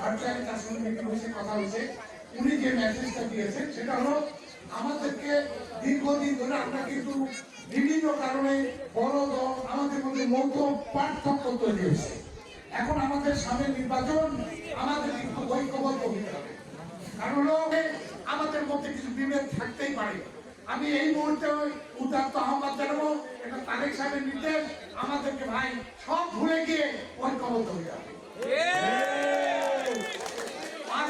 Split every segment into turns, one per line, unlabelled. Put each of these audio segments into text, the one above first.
ভারতের তার সঙ্গে কথা হয়েছে। উনি যে মেসেজটা দিয়েছেন, সেটা হলো, আমাদেরকে দীর্ঘদিন ধরে আমরা কিন্তু বিভিন্ন কারণে বড় দল, আমাদের মধ্যে পার্থক্য তৈরি হয়েছে। এখন আমাদের সামনে নির্বাচন, আমাদের ঐক্যবদ্ধ হতে হবে। কারণ আমাদের মধ্যে কিছু বিভেদ থাকতেই পারে। আমি এই মুহূর্তে উদাত্ত আহ্বান জানাব, এটা তারেক সাহেবের নির্দেশ। আমাদেরকে ভাই সব ভুলে গিয়ে ঐক্যবদ্ধ হয়ে যাবে।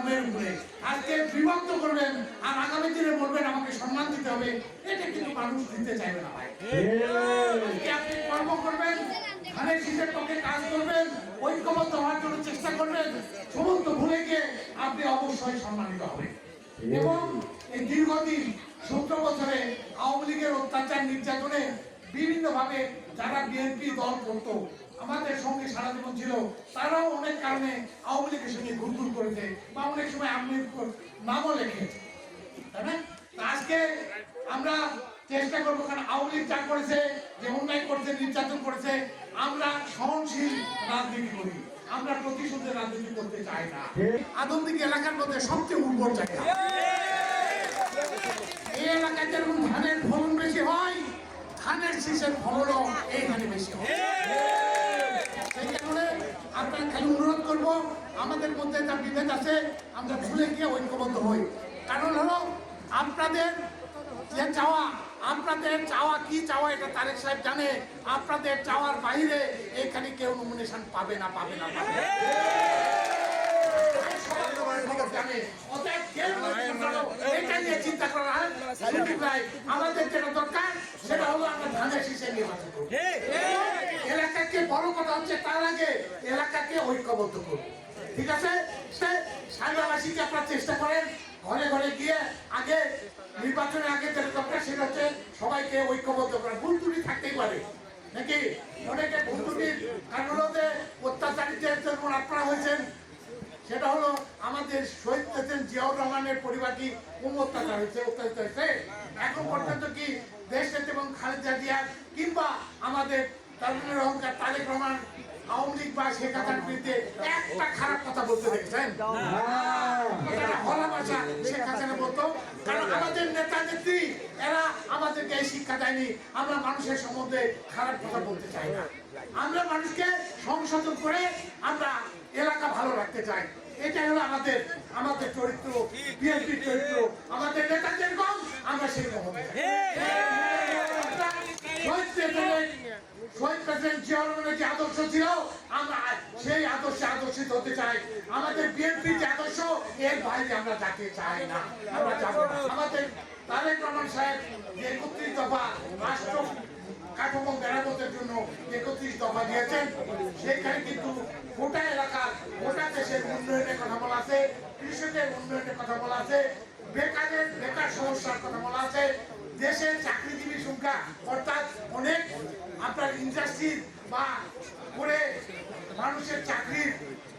কর্মের উপরে আজকে বিভক্ত করবেন আর আগামী দিনে বলবেন আমাকে সম্মান দিতে হবে। এটা কিন্তু মানুষ দিতে চাইবে না ভাই। আপনি কর্ম করবেন ধানের শীতের পক্ষে কাজ করবেন ঐক্যবদ্ধ হওয়ার জন্য চেষ্টা করবেন সমস্ত ভুলে গিয়ে আপনি অবশ্যই সম্মানিত হবেন। এবং এই দীর্ঘদিন সতেরো বছরে আওয়ামী লীগের অত্যাচার নির্যাতনে বিভিন্ন ভাবে যারা বিএনপি দল করত আমাদের সঙ্গে সারা জীবন ছিল। তারাও অনেক কারণে আওয়ামী লীগের সঙ্গে ঘুরঘুর করেছে বা অনেক সময় আমি নামও লেখেছে তাই না? আজকে আমরা চেষ্টা করব কারণ আওয়ামী লীগ যা করেছে, যে অন্যায় করেছে, নির্যাতন করেছে, আমরা সহনশীল রাজনীতি করি। আমরা প্রতিশোধের রাজনীতি করতে চাই না। আদমদিক এলাকার মধ্যে সবচেয়ে উর্বর জায়গা। এই এলাকায় যেরকম ধানের ফলন বেশি হয়, ধানের শীষের ফলনও এইখানে বেশি হয়। আপনার খালি অনুরোধ করব, আমাদের মধ্যে যা বিভেদ আছে, আমরা ভুলে গিয়ে ঐক্যবদ্ধ হই। কারণ হলো, আপনাদের যে চাওয়া, আপনাদের চাওয়া কি চাওয়া এটা তারেক সাহেব জানে। আপনাদের চাওয়ার বাইরে এখানে কেউ নমিনেশন পাবে না পাবে না আমাদের যেটা দরকার, সেটা হলো আমরা ধানের শীষে নির্বাচন এলাকাকে বড় কথা হচ্ছে, তার আগে এলাকাকে ঐক্যবদ্ধ করব ঠিক আছে? সে সাইবাবাসীকে আপনারা চেষ্টা করেন, ঘরে ঘরে গিয়ে আগে নির্বাচনের আগে যেটা দরকার সেটা হচ্ছে সবাইকে ঐক্যবদ্ধ করা। ভুল ত্রুটি থাকতেই পারে। নাকি? অনেকে ভুল ত্রুটির কারণ অত্যাচারিতের জন্য আপনারা হয়েছেন, সেটা হলো আমাদের শহীদ প্রেসিডেন্ট জিয়াউর রহমানের পরিবারটি কোন অত্যাচার হয়েছে অত্যাচার হয়েছে। এখন পর্যন্ত কি দেশ এবং খালেদা জিয়ার কিংবা আমাদের অহংকার তারেক রহমান আওয়ামী লীগ বা শেখ হাসিনার বিরুদ্ধে একটা খারাপ কথা বলতে দেখেছেন? এটা হলা ভাষা শেখ হাসিনা বলতো কারণ আমাদের নেতা নেত্রী এরা আমাদেরকে এই শিক্ষা দেয়নি। আমরা মানুষের সম্বন্ধে খারাপ কথা বলতে চাই না। আমরা মানুষকে সংশোধন করে আমরা এলাকা ভালো রাখতে চাই। এটা হলো আমাদের আমাদের চরিত্র বিএনপির চরিত্র। আমাদের নেতা যেরকম আমরা সেরকম হতে সেই আদর্শে আদর্শিত হতে চাই। আমাদের কাঠামো মেরামতের জন্য একত্রিশ দফা দিয়েছেন, সেখানে কিন্তু গোটা এলাকার, গোটা দেশের উন্নয়নের কথা বলা আছে, কৃষকের উন্নয়নের কথা বলা আছে, বেকারের, বেকার সমস্যার কথা বলা আছে দেশের চাকরিজীবী সংখ্যা অর্থাৎ অনেক আপনার ইন্ডাস্ট্রি বা করে মানুষের চাকরির,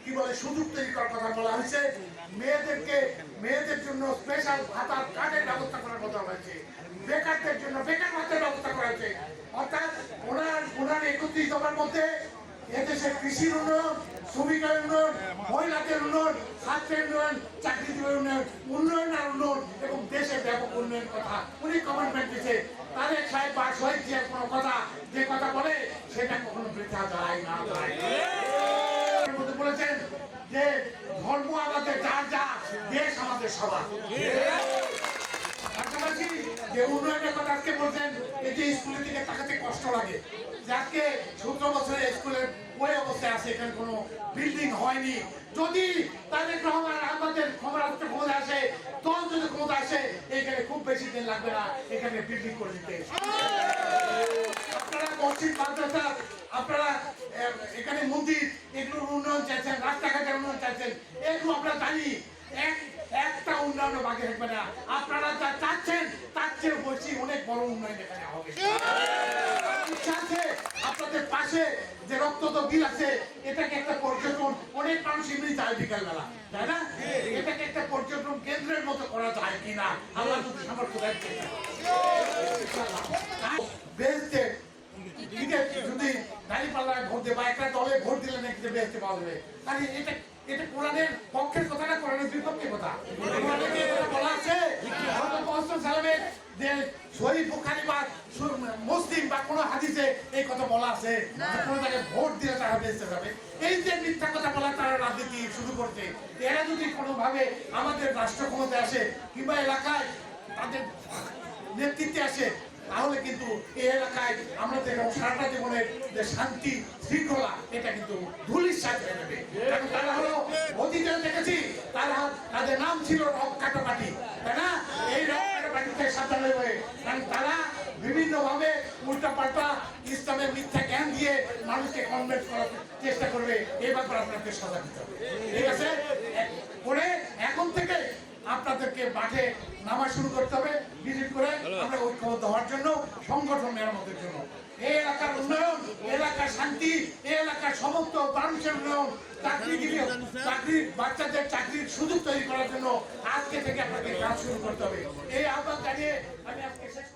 কি বলে, সুযোগ তৈরি করার কথা বলা হয়েছে। মেয়েদেরকে, মেয়েদের জন্য স্পেশাল ভাতার কার্ডের ব্যবস্থা করার কথা হয়েছে। বেকারদের জন্য বেকার ভাতের ব্যবস্থা করা হয়েছে। অর্থাৎ ওনার ওনার একত্রিশ দফার মধ্যে এদেশের কৃষির উন্নয়ন, শ্রমিকের উন্নয়ন উন্নয়ন ছাত্রের উন্নয়ন চাকরিজীবীর উন্নয়ন উন্নয়ন আর উন্নয়ন এবং দেশের ব্যাপক উন্নয়ন কথা উনি কমিটমেন্ট দিচ্ছে তারেক সাহেব বা শহীদ কোনো কথা, যে কথা বলে, সেটা কখনো বৃথা যায় না। যায় বলেছেন যে ধর্ম আমাদের যার যা, দেশ আমাদের সবার। পাশাপাশি যে উন্নয়নের কথা আজকে বলছেন, এই যে স্কুলের দিকে তাকাতে কষ্ট লাগে। যে আজকে সতেরো বছরের স্কুলের অবস্থায় আছে, এখানে কোনো বিল্ডিং হয়নি। যদি তাদের রহমান আমাদের ক্ষমতা ক্ষমতা আসে, দল যদি ক্ষমতা আসে, এখানে খুব বেশি দিন লাগবে না, এখানে বিল্ডিং করে দিতে। আপনারা মসজিদ, মাদ্রাসা, আপনারা এখানে মন্দির, এগুলোর উন্নয়ন চাইছেন, রাস্তাঘাটের উন্নয়ন চাইছেন, এগুলো আমরা জানি। এক, একটা উন্নয়ন বাকি থাকবে না। আপনারা যা চাচ্ছেন, তার চেয়ে বলছি অনেক বড় উন্নয়ন এখানে হবে। আছে, যে রক্ত যত বিল আছে, এটাকে একটা পর্যটন, অনেক মানুষ এমনি যায় বিকাল বেলা তাই না? এটাকে একটা পর্যটন কেন্দ্রের মতো করা যায় কিনা, আল্লাহ যদি সামর্থ্য বেহেস্তে যদি দাঁড়িপাল্লায় ভোট দেয় বা একটা দলে ভোট দিলে নাকি বেহেস্তে পাওয়া যাবে? তাহলে এটা এটা কোরআনের পক্ষের কথা না, কোরআনের বিপক্ষের কথা? বলা আছে যে সহিহ বুখারী বা মুসলিম বা কোনো হাদিসে এই কথা বলা আছে কোনো জায়গায় ভোট দিলে তারা বেঁচতে যাবে। এই যে মিথ্যা কথা বলা তারা রাজনীতি শুরু করছে এরা যদি কোনোভাবে আমাদের রাষ্ট্র ক্ষমতায় আসে কিংবা এলাকায় তাদের নেতৃত্বে আসে তাহলে কিন্তু এই এলাকায় আমরা দেখলাম সারাটা জীবনের যে শান্তি শৃঙ্খলা এটা কিন্তু ধুলির সাথে কারণ তারা হলো অতীতে দেখেছি তারা তাদের নাম ছিল রক কাটা পার্টি তাই না? এই রক পার্টি থেকে হয়ে কারণ তারা বিভিন্ন ভাবে উল্টা পাল্টা ইসলামের মিথ্যা জ্ঞান দিয়ে মানুষকে কনভেন্স করার চেষ্টা করবে, এই ব্যাপারে আপনাকে সজাগ ঠিক আছে? করে এখন থেকে আপনাদেরকে মাঠে নামা শুরু করতে হবে ভিজিট করে আমরা ঐক্যবদ্ধ হওয়ার জন্য, সংগঠন মেরামতের জন্য। এই এলাকার উন্নয়ন, এলাকার শান্তি, এই এলাকার সমস্ত মানুষের উন্নয়ন চাকরিজীবী চাকরি, বাচ্চাদের চাকরির সুযোগ তৈরি করার জন্য আজকে থেকে আপনাকে কাজ শুরু করতে হবে। এই আহ্বান জানিয়ে আমি আজকে শেষ